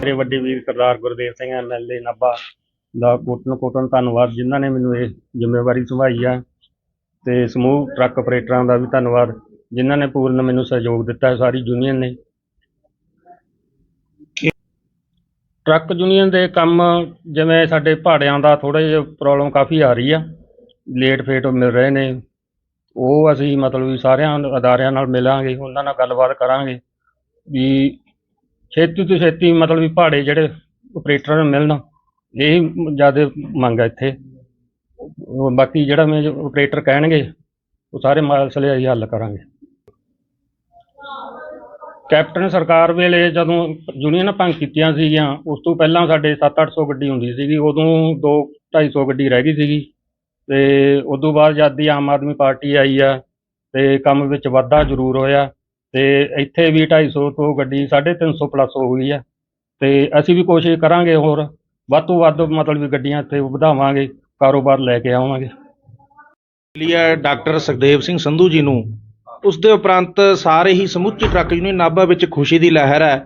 ਮੇਰੇ ਵੱਡੇ ਵੀਰ ਸਰਦਾਰ ਗੁਰਦੇਵ ਸਿੰਘ ਐਮਐਲਏ ਨਾਭਾ ਦਾ ਕੋਟਨ ਕੋਟਨ ਧੰਨਵਾਦ, ਜਿਨ੍ਹਾਂ ਨੇ ਮੈਨੂੰ ਇਹ ਜ਼ਿੰਮੇਵਾਰੀ ਸੰਭਾਈ ਆ। ਤੇ ਸਮੂਹ ਟਰੱਕ ਆਪਰੇਟਰਾਂ ਦਾ ਵੀ ਧੰਨਵਾਦ, ਜਿਨ੍ਹਾਂ ਨੇ ਪੂਰਨ ਮੈਨੂੰ ਸਹਿਯੋਗ ਦਿੱਤਾ, ਸਾਰੀ ਯੂਨੀਅਨ ਨੇ। ਟਰੱਕ ਯੂਨੀਅਨ ਦੇ ਕੰਮ ਜਿਵੇਂ ਸਾਡੇ ਪਹਾੜਿਆਂ ਦਾ ਥੋੜਾ ਜਿਹਾ ਪ੍ਰੋਬਲਮ ਕਾਫੀ ਆ ਰਹੀ ਆ। ਲੇਟ ਫੇਟ ਮਿਲ ਰਹੇ ਨੇ। ਉਹ ਅਸੀਂ ਮਤਲਬ ਵੀ ਸਾਰਿਆਂ ਅਦਾਰਿਆਂ ਨਾਲ ਮਿਲਾਂਗੇ, ਉਹਨਾਂ ਨਾਲ ਗੱਲਬਾਤ ਕਰਾਂਗੇ ਵੀ ਛੇਤੀ ਤੋਂ ਛੇਤੀ ਮਤਲਬ ਵੀ ਪਹਾੜੇ ਜਿਹੜੇ ਆਪਰੇਟਰਾਂ ਨੂੰ ਮਿਲਣ, ਇਹੀ ਜ਼ਿਆਦਾ ਮੰਗ ਹੈ ਇੱਥੇ। ਉਹ ਬਾਕੀ ਜਿਹੜਾ ਮੈਂ ਆਪਰੇਟਰ ਕਹਿਣਗੇ, ਉਹ ਸਾਰੇ ਮਸਲੇ ਅਸੀਂ ਹੱਲ ਕਰਾਂਗੇ। ਕੈਪਟਨ ਸਰਕਾਰ ਵੇਲੇ ਜਦੋਂ ਯੂਨੀਅਨ ਭੰਗ ਕੀਤੀਆਂ ਸੀਗੀਆਂ, ਉਸ ਤੋਂ ਪਹਿਲਾਂ ਸਾਡੇ 7-800 ਗੱਡੀ ਹੁੰਦੀ ਸੀਗੀ, ਉਦੋਂ 2-250 ਗੱਡੀ ਰਹਿ ਗਈ ਸੀਗੀ। ਤੇ ਉਸ ਤੋਂ ਬਾਅਦ ਜਦ ਦੀ ਆਮ ਆਦਮੀ ਪਾਰਟੀ ਆਈ ਆ, ਤੇ ਕੰਮ ਵਿੱਚ ਵਾਧਾ ਜ਼ਰੂਰ ਹੋਇਆ। ਤੇ ਇੱਥੇ ਵੀ 250 ਤੋਂ ਗੱਡੀ 350 ਪਲੱਸ ਹੋ ਗਈ ਹੈ ਤੇ ਅਸੀਂ ਵੀ ਕੋਸ਼ਿਸ਼ ਕਰਾਂਗੇ ਹੋਰ, ਵੱਧ ਤੋਂ ਵੱਧ ਮਤਲਬ ਵੀ ਗੱਡੀਆਂ ਇੱਥੇ ਵਧਾਵਾਂਗੇ, ਕਾਰੋਬਾਰ ਲੈ ਕੇ ਆਵਾਂਗੇ। ਲਈ ਹੈ ਡਾਕਟਰ ਸੁਖਦੇਵ ਸਿੰਘ ਸੰਧੂ ਜੀ ਨੂੰ। ਉਸ ਦੇ ਉਪਰੰਤ ਸਾਰੇ ਹੀ ਸਮੁੱਚੀ ਟਰੱਕ ਯੂਨੀਅਨ ਨਾਭਾ ਵਿੱਚ ਖੁਸ਼ੀ ਦੀ ਲਹਿਰ ਹੈ,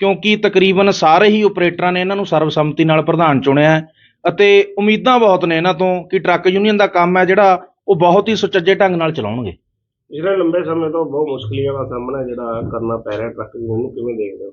ਕਿਉਂਕਿ ਤਕਰੀਬਨ ਸਾਰੇ ਹੀ ਆਪਰੇਟਰਾਂ ਨੇ ਇਹਨਾਂ ਨੂੰ ਸਰਬਸੰਮਤੀ ਨਾਲ ਪ੍ਰਧਾਨ ਚੁਣਿਆ ਹੈ ਅਤੇ ਉਮੀਦਾਂ ਬਹੁਤ ਨੇ ਇਹਨਾਂ ਤੋਂ ਕਿ ਟਰੱਕ ਯੂਨੀਅਨ ਦਾ ਕੰਮ ਹੈ ਜਿਹੜਾ ਉਹ ਬਹੁਤ ਹੀ ਸੁਚੱਜੇ ਢੰਗ ਨਾਲ ਚਲਾਉਣਗੇ। ਜਿਹੜਾ ਲੰਬੇ ਸਮੇਂ ਤੋਂ ਬਹੁਤ ਮੁਸ਼ਕਲਾਂ ਦਾ ਸਾਹਮਣਾ ਜਿਹੜਾ ਕਰਨਾ ਪੈ ਰਿਹਾ ਟਰੱਕ ਯੂਨੀਅਨ ਨੂੰ ਕਿਵੇਂ ਦੇਖਦੇ ਹੋ?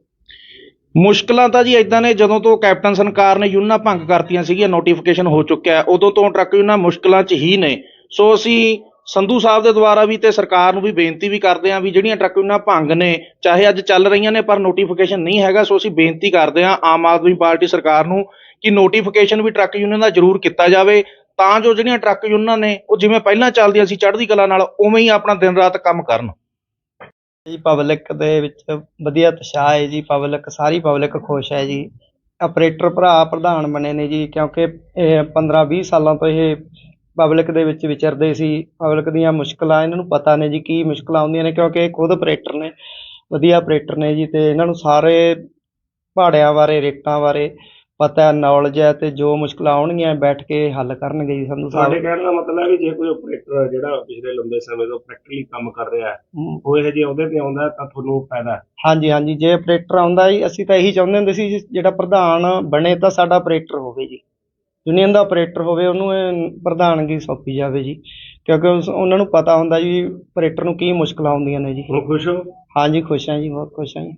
ਮੁਸ਼ਕਲਾਂ ਤਾਂ ਜੀ ਇਦਾਂ ਨੇ, ਜਦੋਂ ਤੋਂ ਕੈਪਟਨ ਸਰਕਾਰ ਨੇ ਯੂਨੀਅਨਾਂ ਭੰਗ ਕਰਤੀਆਂ ਸੀਗੀਆਂ ਨੋਟੀਫਿਕੇਸ਼ਨ ਹੋ ਚੁੱਕਿਆ, ਉਦੋਂ ਤੋਂ ਟਰੱਕ ਯੂਨੀਅਨਾਂ ਮੁਸ਼ਕਲਾਂ 'ਚ ਹੀ ਨੇ। ਸੋ ਅਸੀਂ ਸੰਧੂ ਸਾਹਿਬ ਦੇ ਦੁਆਰਾ ਵੀ ਤੇ ਸਰਕਾਰ ਨੂੰ ਵੀ ਬੇਨਤੀ ਵੀ ਕਰਦੇ ਹਾਂ ਵੀ ਜਿਹੜੀਆਂ ਟਰੱਕ ਯੂਨੀਅਨਾਂ ਭੰਗ ਨੇ, ਚਾਹੇ ਅੱਜ ਚੱਲ ਰਹੀਆਂ ਨੇ, ਪਰ ਨੋਟੀਫਿਕੇਸ਼ਨ ਨਹੀਂ ਹੈਗਾ, ਸੋ ਅਸੀਂ ਬੇਨਤੀ ਕਰਦੇ ਹਾਂ ਆਮ ਆਦਮੀ ਪਾਰਟੀ ਸਰਕਾਰ ਨੂੰ ਕਿ ਨੋਟੀਫਿਕੇਸ਼ਨ ਵੀ ਟਰੱਕ ਯੂਨੀਅਨ ਦਾ ਜ਼ਰੂਰ ਕੀਤਾ ਜਾਵੇ। ਤਾਂ ਜੋ ਜਿਹੜੀਆਂ ਟਰੱਕ ਯੂਨੀਅਨਾਂ ਨੇ, ਉਹ ਜਿਵੇਂ ਪਹਿਲਾਂ ਚੱਲਦੀਆਂ ਸੀ, ਚੜ੍ਹਦੀ ਕਲਾ ਨਾਲ, ਉਵੇਂ ਹੀ ਆਪਣਾ ਦਿਨ ਰਾਤ ਕੰਮ ਕਰਨ। ਜੀ ਪਬਲਿਕ ਦੇ ਵਿੱਚ ਵਧੀਆ ਉਤਸ਼ਾਹ ਹੈ ਜੀ ਪਬਲਿਕ ਸਾਰੀ ਪਬਲਿਕ ਖੁਸ਼ ਹੈ ਜੀ। ਆਪਰੇਟਰ ਭਰਾ ਪ੍ਰਧਾਨ ਬਣੇ ਨੇ ਜੀ, ਕਿਉਂਕਿ ਇਹ 15 20 ਸਾਲਾਂ ਤੋਂ ਇਹ ਪਬਲਿਕ ਦੇ ਵਿੱਚ ਵਿਚਰਦੇ ਸੀ। ਪਬਲਿਕ ਦੀਆਂ ਮੁਸ਼ਕਲਾਂ ਇਹਨਾਂ ਨੂੰ ਪਤਾ ਨੇ ਜੀ ਕੀ ਮੁਸ਼ਕਲਾਂ ਆਉਂਦੀਆਂ ਨੇ ਕਿਉਂਕਿ ਇਹ ਖੁਦ ਆਪਰੇਟਰ ਨੇ ਵਧੀਆ ਆਪਰੇਟਰ ਨੇ ਜੀ ਤੇ ਇਹਨਾਂ ਨੂੰ ਸਾਰੇ ਭਾੜਿਆਂ ਬਾਰੇ ਰੇਟਾਂ ਬਾਰੇ ਪਤਾ ਹੈ ਨੌਲੇਜ ਹੈ ਤੇ ਜੋ ਮੁਸ਼ਕਲਾਂ ਆਉਣਗੀਆਂ ਬੈਠ ਕੇ ਹੱਲ ਕਰਨਗੇ ਜੀ ਤੁਹਾਡੇ ਸਾਹਿਬ ਕਹਿਣ ਦਾ ਮਤਲਬ ਹੈ ਵੀ ਜੇ ਕੋਈ ਆਪਰੇਟਰ ਜਿਹੜਾ ਪਿਛਲੇ ਲੰਬੇ ਸਮੇਂ ਤੋਂ ਪ੍ਰੈਕਟੀਕਲੀ ਕੰਮ ਕਰ ਰਿਹਾ ਹੈ ਉਹ ਇਹੋ ਜਿਹੇ ਅਹੁਦੇ ਤੇ ਆਉਂਦਾ ਤਾਂ ਤੁਹਾਨੂੰ ਫਾਇਦਾ ਹਾਂਜੀ ਹਾਂਜੀ ਜੇ ਆਪਰੇਟਰ ਆਉਂਦਾ ਜੀ ਅਸੀਂ ਤਾਂ ਇਹੀ ਚਾਹੁੰਦੇ ਹੁੰਦੇ ਸੀ ਜੀ, ਜਿਹੜਾ ਪ੍ਰਧਾਨ ਬਣੇ ਤਾਂ ਸਾਡਾ ਆਪਰੇਟਰ ਹੋਵੇ ਜੀ। ਯੂਨੀਅਨ ਦਾ ਆਪਰੇਟਰ ਹੋਵੇ ਉਹਨੂੰ ਇਹ ਪ੍ਰਧਾਨਗੀ ਸੌਂਪੀ ਜਾਵੇ ਜੀ। ਕਿਉਂਕਿ ਉਸ- ਉਹਨਾਂ ਨੂੰ ਪਤਾ ਹੁੰਦਾ ਜੀ ਆਪਰੇਟਰ ਨੂੰ ਕੀ ਮੁਸ਼ਕਲਾਂ ਆਉਂਦੀਆਂ ਨੇ ਜੀ। ਹੁਣ ਖੁਸ਼ ਹੋ? ਹਾਂਜੀ ਖੁਸ਼ ਹਾਂ ਜੀ ਬਹੁਤ ਖੁਸ਼ ਹਾਂ ਜੀ।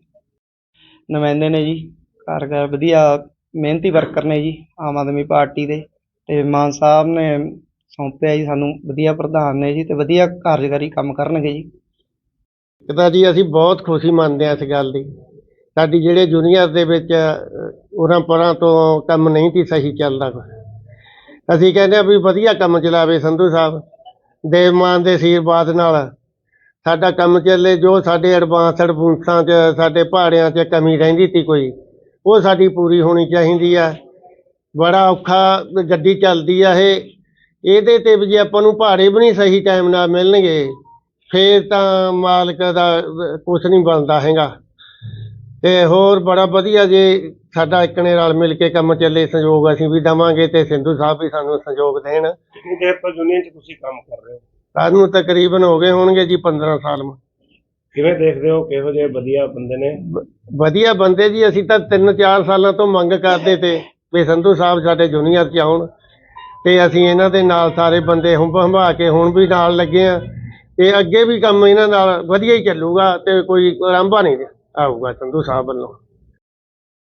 ਨੁਮਾਇੰਦੇ ਨੇ ਜੀ ਕਾਰਗਰ ਵਧੀਆ ਮਿਹਨਤੀ ਵਰਕਰ ਨੇ ਜੀ ਆਮ ਆਦਮੀ ਪਾਰਟੀ ਦੇ। ਤੇ ਮਾਨ ਸਾਹਿਬ ਨੇ ਸੌਂਪਿਆ ਜੀ ਸਾਨੂੰ ਵਧੀਆ ਪ੍ਰਧਾਨ ਨੇ ਜੀ ਤੇ ਵਧੀਆ ਕਾਰਜਕਾਰੀ ਕੰਮ ਕਰਨਗੇ ਜੀ। ਤਾਂ ਜੀ ਅਸੀਂ ਬਹੁਤ ਖੁਸ਼ੀ ਮੰਨਦੇ ਹਾਂ ਇਸ ਗੱਲ ਦੀ। ਸਾਡੀ ਜਿਹੜੇ ਜੂਨੀਅਰ ਦੇ ਵਿੱਚ ਉਰਾਂ ਪਰਾਂ ਤੋਂ ਕੰਮ ਨਹੀਂ ਸੀ ਸਹੀ ਚੱਲਦਾ ਅਸੀਂ ਕਹਿੰਦੇ ਆ ਵੀ ਵਧੀਆ ਕੰਮ ਚਲਾਵੇ ਸੰਧੂ ਸਾਹਿਬ, ਦੇਵ ਮਾਨ ਦੇ ਆਸ਼ੀਰਵਾਦ ਨਾਲ। ਸਾਡਾ ਕੰਮ ਚੱਲੇ, ਜੋ ਸਾਡੇ ਐਡਵਾਂਸ ਐਡਵਾਂਸਾਂ 'ਚ, ਸਾਡੇ ਪਹਾੜਿਆਂ 'ਚ ਕਮੀ ਰਹਿੰਦੀ ਸੀ ਕੋਈ, ਉਹ ਸਾਡੀ ਪੂਰੀ ਹੋਣੀ ਚਾਹੀਦੀ ਆ। ਬੜਾ ਔਖਾ ਗੱਡੀ ਚੱਲਦੀ ਆ ਇਹ। ਇਹਦੇ ਤੇ ਵੀ ਜੇ ਆਪਾਂ ਨੂੰ ਪਹਾੜੇ ਵੀ ਨਹੀਂ ਸਹੀ ਟਾਈਮ ਨਾਲ ਮਿਲਣਗੇ, ਫੇਰ ਤਾਂ ਮਾਲਕ ਦਾ ਕੁਛ ਨਹੀਂ ਬਣਦਾ ਹੈਗਾ। ਤੇ ਹੋਰ ਬੜਾ ਵਧੀਆ ਜੇ ਸਾਡਾ ਇੱਕਣੇ ਨਾਲ ਮਿਲ ਕੇ ਕੰਮ ਚੱਲੇ ਸਹਿਯੋਗ ਅਸੀਂ ਵੀ ਦਵਾਂਗੇ ਤੇ ਸਿੰਧੂ ਸਾਹਿਬ ਵੀ ਸਾਨੂੰ ਸਹਿਯੋਗ ਦੇਣ। ਕਿੰਨੀ ਦੇਰ ਤੋਂ ਯੂਨੀਅਨ 'ਚ ਤੁਸੀਂ ਕੰਮ ਕਰ ਰਹੇ ਹੋ? ਸਾਨੂੰ ਤਕਰੀਬਨ ਹੋ ਗਏ ਹੋਣਗੇ ਜੀ 15 ਸਾਲ। ਕਿਵੇਂ ਦੇਖਦੇ ਹੋ? ਕਿਹੋ ਜਿਹੇ ਵਧੀਆ ਬੰਦੇ ਨੇ? ਵਧੀਆ ਬੰਦੇ ਜੀ ਅਸੀਂ ਤਾਂ 3-4 ਸਾਲਾਂ ਤੋਂ ਮੰਗ ਕਰਦੇ ਤੇ ਵੀ ਸੰਧੂ ਸਾਹਿਬ ਸਾਡੇ ਜੂਨੀਅਰ ਚ ਆਉਣ ਤੇ ਅਸੀਂ ਇਹਨਾਂ ਦੇ ਨਾਲ ਸਾਰੇ ਬੰਦੇ ਹੁੰਬ ਹੰਭਾ ਕੇ ਹੁਣ ਵੀ ਨਾਲ ਲੱਗੇ ਆ। ਤੇ ਅੱਗੇ ਵੀ ਕੰਮ ਇਹਨਾਂ ਨਾਲ ਵਧੀਆ ਹੀ ਚੱਲੂਗਾ ਤੇ ਕੋਈ ਰਾਂਭਾ ਨਹੀਂ ਆਊਗਾ ਸੰਧੂ ਸਾਹਿਬ ਵੱਲੋਂ